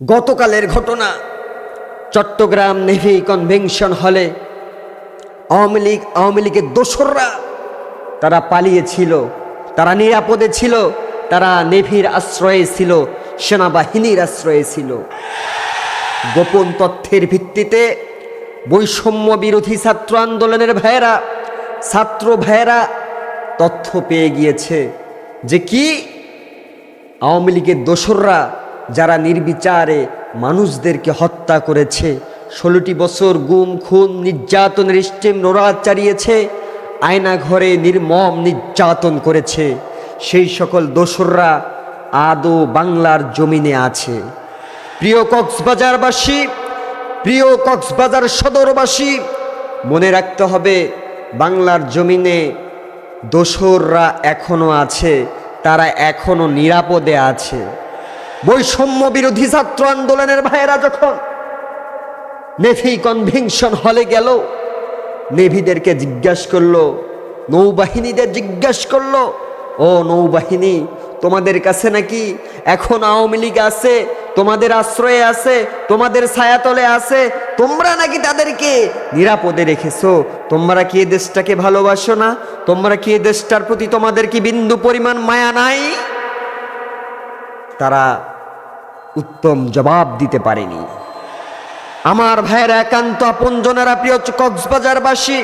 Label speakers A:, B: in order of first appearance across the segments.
A: গতকালের ঘটনা, Chittagong navy convention হলে আওয়ামী লীগ, আওয়ামী লীগের দোসররা তারা পালিয়েছিল, তারা নিরাপদে ছিল, তারা নেভির আশ্রয়ে ছিল, সেনাবাহিনীর আশ্রয়ে ছিল। গোপন তথ্যের ভিত্তিতে বৈষম্য বিরোধী ছাত্র আন্দোলনের ভাইয়েরা, ছাত্র ভাইয়েরা তথ্য পেয়ে গিয়েছে যে কি আওয়ামী লীগের দোসররা যারা নির্বিচারে মানুষদেরকে হত্যা করেছে, ষোলোটি বছর গুম, খুন, নির্যাতনের স্টিম নোরাজ চালিয়েছে, আয়না ঘরে নির্মম নির্যাতন করেছে। সেই সকল দোসররা আদৌ বাংলার জমিনে আছে। প্রিয় কক্সবাজারবাসী, প্রিয় কক্সবাজার সদরবাসী, মনে রাখতে হবে বাংলার জমিনে দোসররা এখনও আছে, তারা এখনও নিরাপদে আছে। বৈষম্য বিরোধী ছাত্র আন্দোলনের ভাইয়েরা যখন নেভি কনভেনশন হলে গেল, নেভিদেরকে জিজ্ঞাসা করল, নৌবাহিনীদের জিজ্ঞাসা করল, ও নৌবাহিনী, তোমাদের কাছে নাকি এখন আওয়ামী লীগ আছে, তোমাদের আশ্রয়ে আছে, তোমাদের ছায়াতলে আছে, তোমরা নাকি তাদেরকে নিরাপদে রেখেছো? তোমরা কি এ দেশটাকে ভালোবাসো না? তোমরা কি এ দেশটার প্রতি তোমাদের কি বিন্দু পরিমাণ মায়া নাই? তারা উত্তম জবাব দিতে পারেনি। আমার ভাইয়ের, একান্ত আপনজনেরা প্রিয় কক্সবাজারবাসী,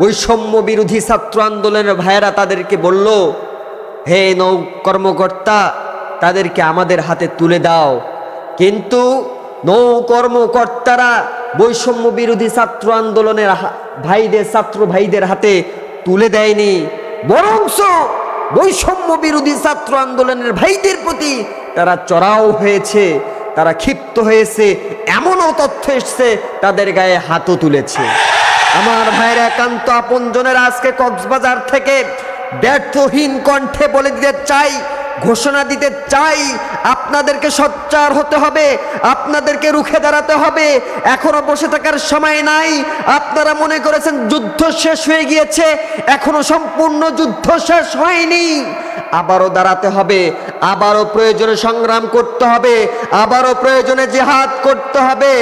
A: বৈষম্য বিরোধী ছাত্র আন্দোলনের ভাইয়েরা তাদেরকে বলল, হে নৌ কর্মকর্তা তাদেরকে আমাদের হাতে তুলে দাও। কিন্তু নৌ কর্মকর্তারা বৈষম্য বিরোধী ছাত্র আন্দোলনের ভাইদের, ছাত্র ভাইদের হাতে তুলে দেয়নি, বরংস বৈষম্য বিরোধী ছাত্র আন্দোলনের ভাইদের প্রতি তারা চড়াও হয়েছে, তারা ক্ষিপ্ত হয়েছে, এমনও তথ্য এসছে, তাদের গায়ে হাতও তুলেছে। আমার ভাইয়ের একান্ত আপনজনের আজকে কক্সবাজার থেকে ব্যর্থহীন কণ্ঠে বলে দিতে চাই ঘোষণা দিতে চাই, আপনাদেরকে সচ্চার হতে হবে, আপনাদেরকে রুখে দাঁড়াতে হবে। এখনও বসে থাকার সময় নাই। আপনারা মনে করেছেন যুদ্ধ শেষ হয়ে গিয়েছে, এখনও সম্পূর্ণ যুদ্ধ শেষ হয়নি। আবারও দাঁড়াতে হবে, আবারও প্রয়োজনে সংগ্রাম করতে হবে, আবারও প্রয়োজনে জেহাদ করতে হবে,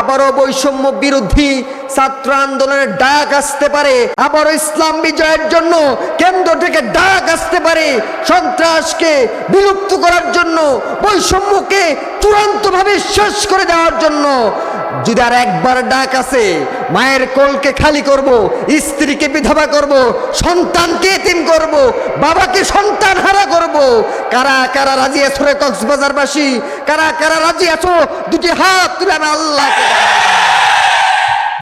A: আবারও বৈষম্য বিরোধী ছাত্র আন্দোলনের ডাক আসতে পারে। আবার ইসলাম বিজয়ের জন্য কেন্দ্র থেকে ডাক আসতে পারে। সন্ত্রাসকে বিলুপ্ত করার জন্য, বৈষম্যকে চূড়ান্তভাবে শেষ করে দেওয়ার জন্য। যদি আর একবার ডাক আছে মায়ের কোলকে খালি করব, স্ত্রীকে বিধবা করব, সন্তানকে এতিম করব, বাবাকে সন্তান হারা করব। কারা কারা রাজি আছো রে কক্সবাজারবাসী? কারা কারা রাজি আছো? দুটি হাত তুলে আমি আল্লাহকে।